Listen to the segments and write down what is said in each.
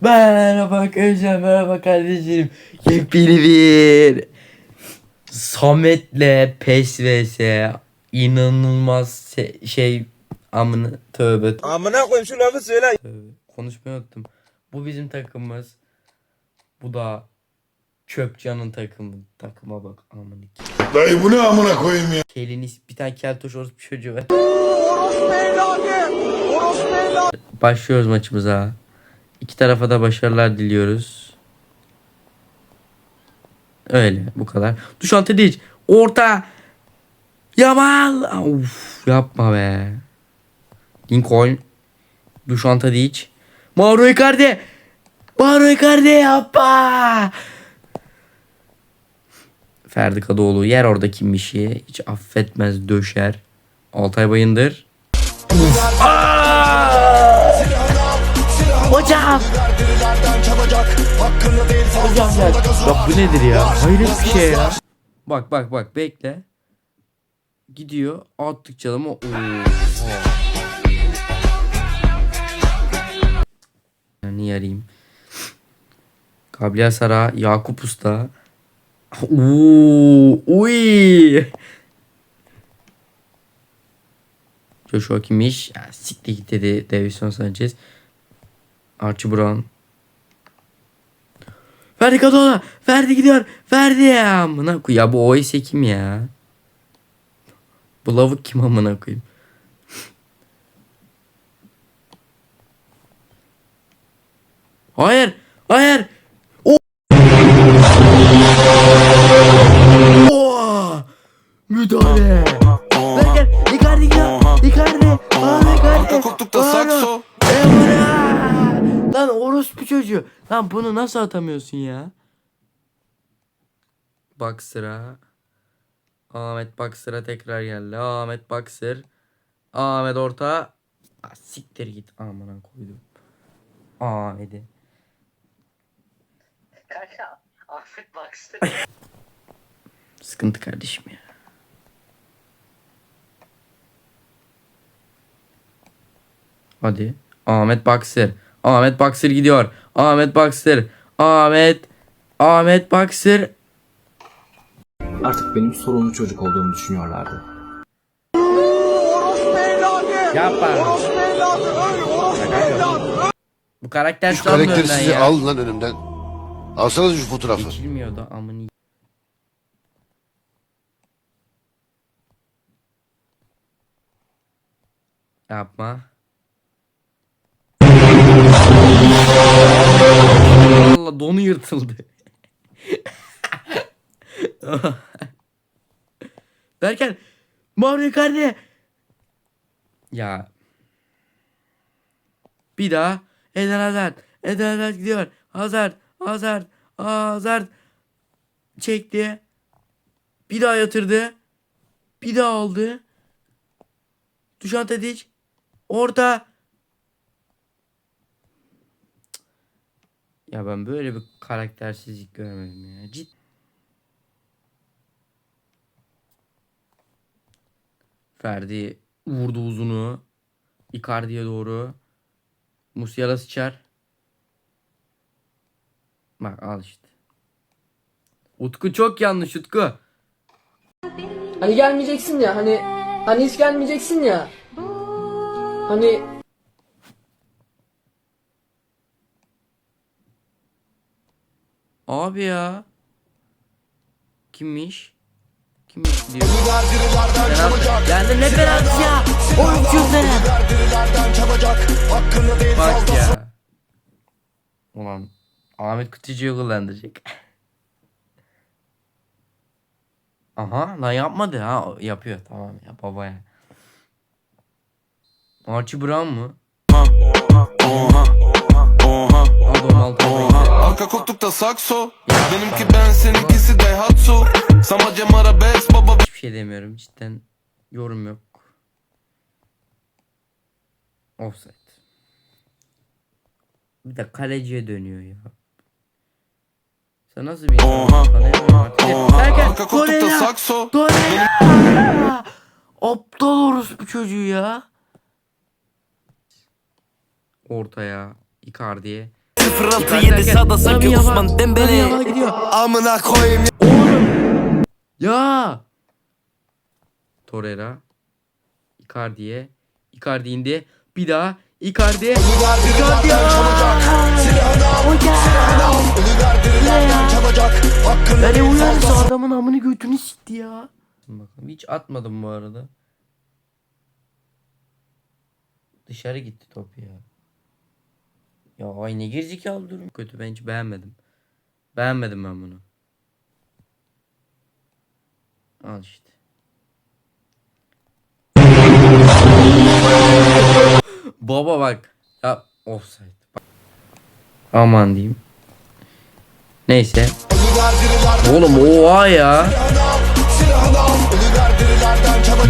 Merhaba arkadaşlar, merhaba kardeşlerim. Yepyeni bir Samet'le PES vs inanılmaz se- şey amına tövbe Amına koyayım şu lafı söyle. tövbe konuşmayı unuttum. Bu bizim takımımız. Bu da Çöpcan'ın takımı. Takıma bak amına. Dayı bu ne amına koyayım ya? Keliniz bir tane keltoş orospu çocuğu var. Başlıyoruz maçımıza. İki tarafa da başarılar diliyoruz. Öyle bu kadar. Duşan Tedic. Orta. Yamal. Uf, yapma be. Lincoln. Duşan Tedic. Mauro Icardi. Mauro Icardi yapma. Ferdi Kadıoğlu yer orada kimmişi. Hiç affetmez döşer. Altay Bayındır. Hocam. Hocam ya. Bak bu nedir ya? Hayret bir şey ya. Bak bak bak bekle. Gidiyor. Attık çalımı. Oo. Niye arayayım? Gabriel Sara, Yakup Usta. Oo, uy. Joshua Kimmich. Ya, siktir git dedi Davison Sanchez. Archie Brown. Ferdi Kadıoğlu. Ferdi gidiyor. Ferdi ya. Amına koy. Ya bu OS kim ya? Bu lavuk kim amına koyayım? Hayır. Hayır. O. Oha! Müdahale. Berker. Icardi gidiyor. Icardi. Aa Icardi. Koltukta Aa, sakso. Emre! Orospu çocuğu. Lan bunu nasıl atamıyorsun ya? Bak sıra. Ahmet bak sıra tekrar geldi. Ahmet bak sır. Ahmet orta. Ah, siktir git. Amına koydum. Ahmet'i. Kanka Ahmet baksın. Sıkıntı kardeşim ya. Hadi. Ahmet Baksır. Ahmet Baksır gidiyor. Ahmet Baksır. Ahmet. Ahmet Baksır. Artık benim sorunlu çocuk olduğumu düşünüyorlardı. Yapma. Bu karakter Şu karakteri sizi ya. al lan önümden. Alsanız şu fotoğrafı. Geçilmiyor da amını. Yapma. Allah donu yırtıldı. Derken Mario Icardi. Ya. Bir daha Eden Hazard. Eden Hazard gidiyor. Hazard. Hazard. Hazard. Çekti. Bir daha yatırdı. Bir daha aldı. Dušan Tadić. Orta. Ya ben böyle bir karaktersizlik görmedim ya. Cid. Ferdi vurdu uzunu. Icardi'ye doğru. Musiala sıçar. Bak al işte. Utku çok yanlış Utku. Hani gelmeyeceksin ya hani hani hiç gelmeyeceksin ya. Hani Abi ya. Kimmiş? Kimmiş diyor. Yani ne penaltısı ya? Oyuncu ne? Bak ya. Ulan Ahmet Kutucu'yu kullandıracak. Aha lan yapmadı ha yapıyor tamam ya baba ya. Archie Brown mu? Adam altı Arka koltukta sakso. Benimki ben seninkisi Daihatsu. Sama Cem Arabes baba. Hiçbir şey demiyorum cidden yorum yok. Offside. Bir de kaleciye dönüyor ya. Sen nasıl bir Oha, Oha. Derken Arka koltukta sakso. Torreira! Aptal orospu çocuğu ya. Ortaya Icardi'ye. 0-6 7 sağda sanki Osman Dembele Amına koyayım Ya. Torreira. Icardi'ye. Icardi indi. Bir daha. Icardi. Icardi. Yani uyarsa adamın amını götünü sikti ya. Bakalım hiç atmadım bu arada. Dışarı gitti top ya. Ya ay ne gerizekalı durum. Kötü ben hiç beğenmedim. Beğenmedim ben bunu. Al işte. Baba bak. Ya offside. Bak. Aman diyeyim. Neyse. Oğlum oha ya.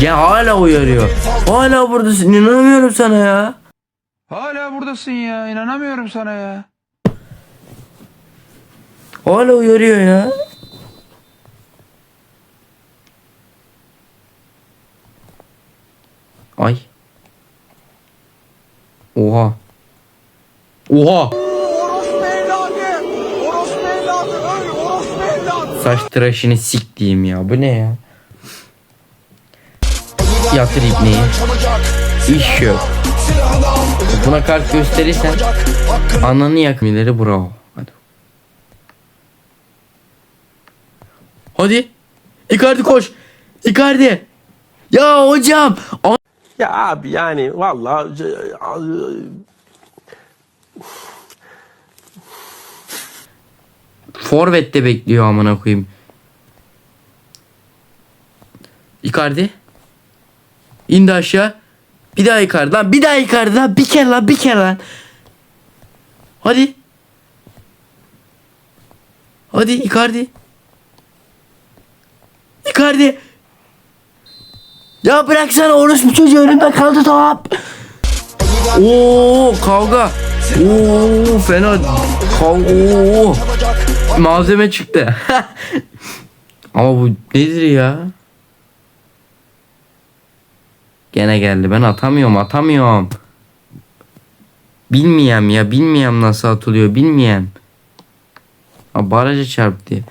Ya hala uyarıyor. Hala buradasın. İnanamıyorum sana ya. Hala buradasın ya. inanamıyorum sana ya. Hala uyarıyor ya. Ay. Oha. Oha. Saç tıraşını siktiğim ya. Bu ne ya? Yatır ibneyi. İş yok. Buna kart gösterirsen ananı yakmileri bravo. Hadi. Hadi. Icardi koş. Icardi. Ya hocam. Ya abi yani vallahi Forvet'te bekliyor amına koyayım. Icardi. İndi aşağı. Bir daha Icardi lan. Bir daha Icardi lan. Bir kere lan. Bir kere lan. Hadi. Hadi Icardi. Icardi. Ya bıraksana orospu çocuğu önümde kaldı top. Oo kavga. Oo fena. Kavga. Oo. Malzeme çıktı. Ama bu nedir ya? Gene geldi. Ben atamıyorum, atamıyorum. Bilmeyem ya, bilmeyem nasıl atılıyor, bilmeyem. Ha, baraja çarptı.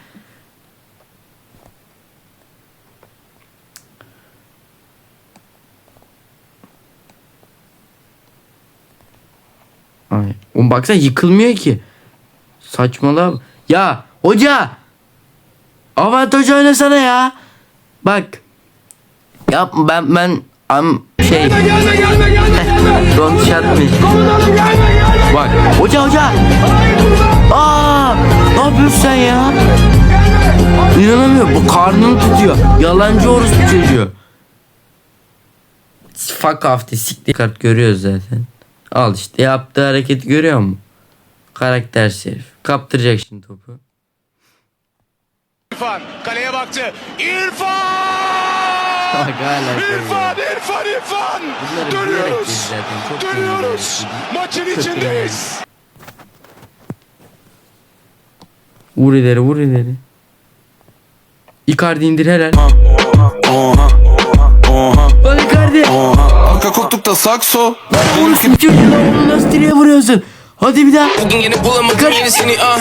Ay. Oğlum baksana yıkılmıyor ki. Saçmalama. Ya hoca. Avantaj oynasana ya. Bak. Yap ben ben am şey. Don't shut me. Bak hoca hoca. Aa, ne yapıyorsun sen ya? İnanamıyorum. Bu karnını tutuyor. Yalancı orospu çocuğu. Fuck off de siktir kart görüyoruz zaten. Al işte yaptığı hareketi görüyor musun? Karakter herif. Kaptıracak şimdi topu. İrfan kaleye baktı İrfan İrfan İrfan İrfan Dönüyoruz Dönüyoruz. Maçın içindeyiz Vur ileri vur ileri. Icardi indir helal. Lan Icardi. Arka koltukta sakso Vursun çocuğuna onu nasıl direğe vuruyorsun? Hadi bir daha. Bugün yine bulamadım yenisini ah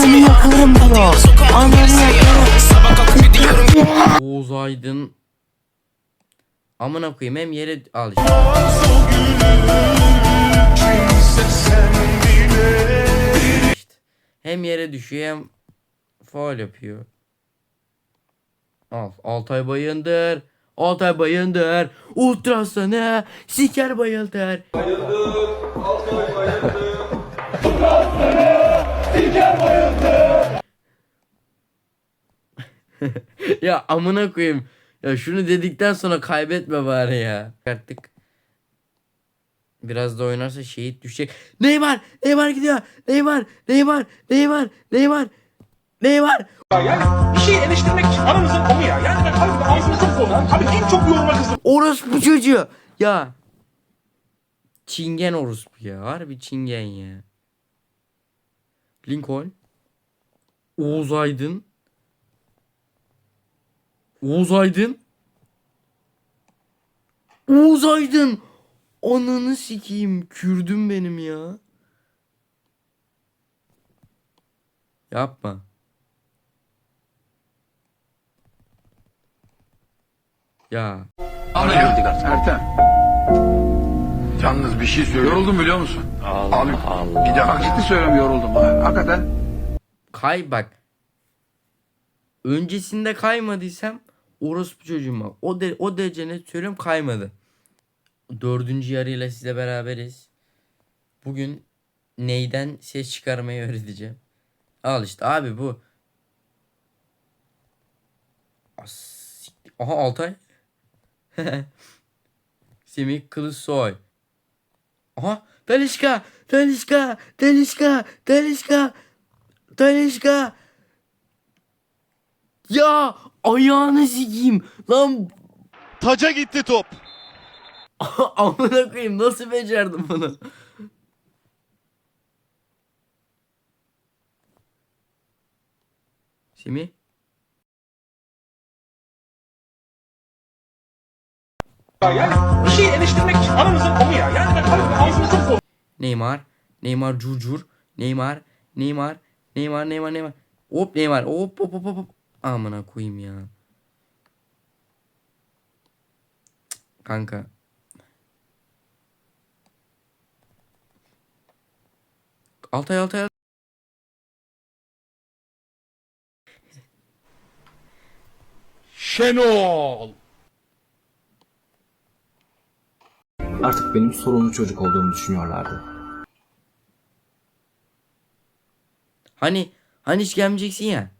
Ananı yakarım diyor. Ananı yakarım. Sabah kalkıp gidiyorum Oğuz Aydın. Amına koyayım hem yere al işte. İşte. Hem yere düşüyor hem faul yapıyor. Al. Altay Bayındır. Altay Bayındır. Ultrasanı siker bayıldır. ya amına koyayım. Ya şunu dedikten sonra kaybetme bari ya. Artık biraz da oynarsa şehit düşecek. Neymar! Neymar gidiyor. Neymar! Neymar! Neymar! Neymar! Neymar! Bir şey eleştirmek aramızın komu ya. Yani ben harbiden ağzını çok zorlarım. Abi en çok yoruma kızım. Orospu çocuğu. Ya. Çingen orospu ya. Harbi çingen ya. Lincoln. Oğuz Aydın. Oğuz Aydın. Oğuz Aydın. Ananı sikeyim. Kürdüm benim ya. Yapma. Ya. Ertem. Yalnız bir şey söylüyorum. Yoruldum biliyor musun? Abi, Bir daha ciddi söylüyorum yoruldum. ha. Hakikaten. Kay bak. Öncesinde kaymadıysam orospu çocuğum bak. O, de, o derece net söylüyorum kaymadı. Dördüncü yarıyla sizle beraberiz. Bugün neyden ses çıkarmayı öğreteceğim. Al işte abi bu. As-. Aha Altay. Semih Kılıçsoy. Aha Talişka, Talişka, Talişka, Talişka, Talişka. Ya ayağını sikeyim. Lan Taca gitti top. amına koyayım nasıl becerdim bunu? Semih. Yani bir şey eleştirmek aramızın konuğu ya. Yani ben çok zorluyorum. Neymar. Neymar curcur. Neymar. Neymar. Neymar. Neymar. Neymar. Hop Neymar. Hop hop hop hop. Amına koyayım ya. Kanka. Altay Altay. Şenol. Artık benim sorunlu çocuk olduğumu düşünüyorlardı. Hani hani hiç gelmeyeceksin ya.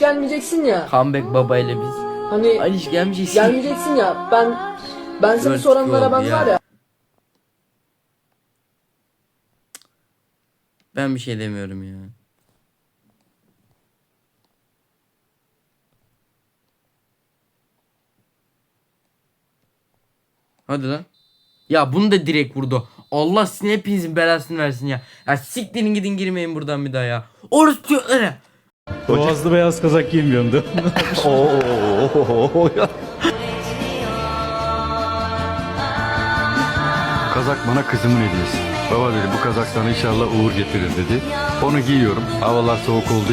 Gelmeyeceksin ya. Comeback baba ile biz. Hani hiç gelmeyeceksin. gelmeyeceksin ya. Ben ben seni Dört soranlara oldu ben ya. var ya. Ben bir şey demiyorum ya. Hadi lan. Ya bunu da direkt vurdu. Allah sizin hepinizin belasını versin ya. Ya siktirin gidin girmeyin buradan bir daha ya. Orospu çocukları. Boğazlı beyaz kazak giymiyorum da. Kazak bana kızımın hediyesi. Baba dedi bu kazak sana inşallah uğur getirir dedi. Onu giyiyorum. Havalar soğuk olduğu